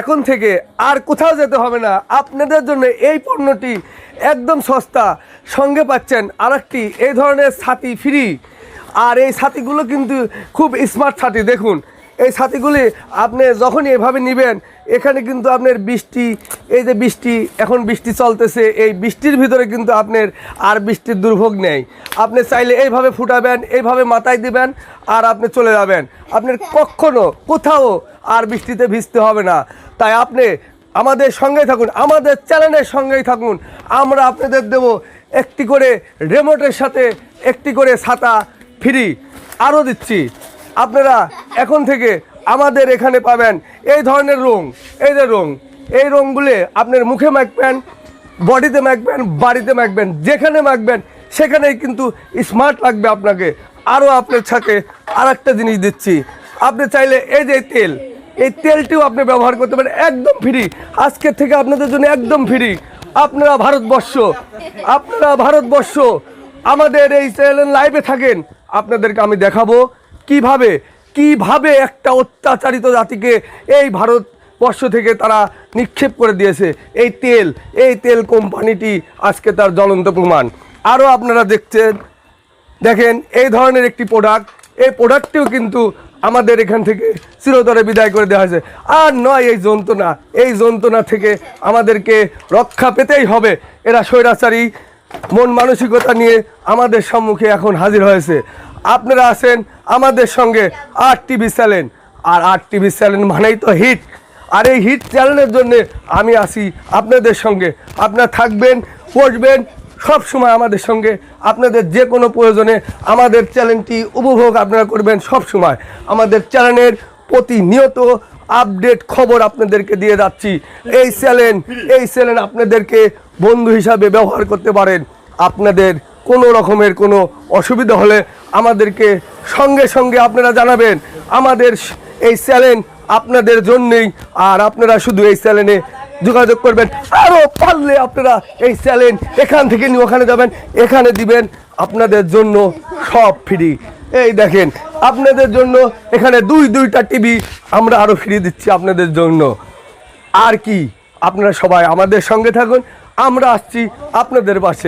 এখন থেকে আর কোথাও যেতে হবে না। আপনাদের জন্য এই পণ্যটি একদম সস্তা। সঙ্গে পাচ্ছেন আর একটি এই ধরনের ছাতি ফ্রি আর এই ছাতিগুলো কিন্তু খুব স্মার্ট ছাতি, দেখুন। এই ছাতিগুলি আপনি যখনই এভাবে নেবেন, এখানে কিন্তু আপনার বৃষ্টি, এই যে বৃষ্টি, এখন বৃষ্টি চলতেছে, এই বৃষ্টির ভিতরে কিন্তু আপনার আর বৃষ্টির দুর্ভোগ নেই। আপনি চাইলে এইভাবে ফুটাবেন, এইভাবে মাথায় দিবেন আর আপনি চলে যাবেন। আপনার কখনো কোথাও আর বৃষ্টিতে ভিজতে হবে না। তাই আপনি আমাদের সঙ্গেই থাকুন, আমাদের চ্যানেলের সঙ্গেই থাকুন। আমরা আপনাদের দেব একটি করে রেমোটের সাথে একটি করে ছাতা ফ্রি আরও দিচ্ছি। আপনারা এখন থেকে আমাদের এখানে পাবেন এই ধরনের রং, এই যে রং, এই রঙগুলি আপনার মুখে মাখবেন, বডিতে মাখবেন, বাড়িতে মাখবেন, যেখানে মাখবেন, সেখানেই কিন্তু স্মার্ট লাগবে আপনাকে। আরও আপনার সাথে আর একটা জিনিস দিচ্ছি। আপনি চাইলে এই যে তেল, এই তেলটিও আপনি ব্যবহার করতে পারেন, একদম ফ্রি আজকের থেকে আপনাদের জন্য একদম ফ্রি আপনারা ভারতবর্ষ আপনারা ভারতবর্ষ, আমাদের এই চ্যানেল লাইভে থাকেন। আপনাদেরকে আমি দেখাবো কীভাবে কীভাবে একটা অত্যাচারিত জাতিকে এই ভারতবর্ষ থেকে তারা নিক্ষেপ করে দিয়েছে? এই তেল এই তেল কোম্পানিটি আজকে তার জ্বলন্ত প্রমাণ। আরও আপনারা দেখছেন, দেখেন, এই ধরনের একটি প্রোডাক্ট এই প্রোডাক্টটিও কিন্তু আমাদের এখান থেকে চিরতরে বিদায় করে দেওয়া হয়েছে। আর নয়, এই যন্ত্রণা। এই যন্ত্রণা থেকে আমাদেরকে রক্ষা পেতেই হবে। এরা স্বৈরাচারী, মন মানসিকতা নিয়ে আমাদের সম্মুখে এখন হাজির হয়েছে। আপনারা আছেন আমাদের সঙ্গে আর টিভি চ্যানেল। আর আর টিভি চ্যানেল মানেই তো হিট আর এই হিট চ্যানেলের জন্য আমি আসি আপনাদের সঙ্গে। আপনারা থাকবেন, বসবেন, সব সময় আমাদের সঙ্গে। আপনাদের যে কোনো প্রয়োজনে আমাদের চ্যানেলটি উপভোগ আপনারা করবেন সব সময়। আমাদের চ্যানেলের প্রতিনিয়ত আপডেট খবর আপনাদেরকে দিয়ে যাচ্ছি। এই চ্যানেল এই চ্যানেল আপনাদেরকে বন্ধু হিসাবে ব্যবহার করতে পারেন। আপনাদের কোনো রকমের কোনো অসুবিধা হলে আমাদেরকে সঙ্গে সঙ্গে আপনারা জানাবেন। আমাদের এই চ্যানেল আপনাদের জন্যেই, আর আপনারা শুধু এই চ্যানেলে যোগাযোগ করবেন। আরও পারলে আপনারা এই চ্যালেঞ্জ এখান থেকে নিয়ে ওখানে যাবেন, এখানে দিবেন। আপনাদের জন্য সব ফ্রি। এই দেখেন, আপনাদের জন্য এখানে দুই দুইটা টিভি আমরা আরও ফ্রি দিচ্ছি আপনাদের জন্য। আর কি, আপনারা সবাই আমাদের সঙ্গে থাকুন, আমরা আসছি আপনাদের পাশে।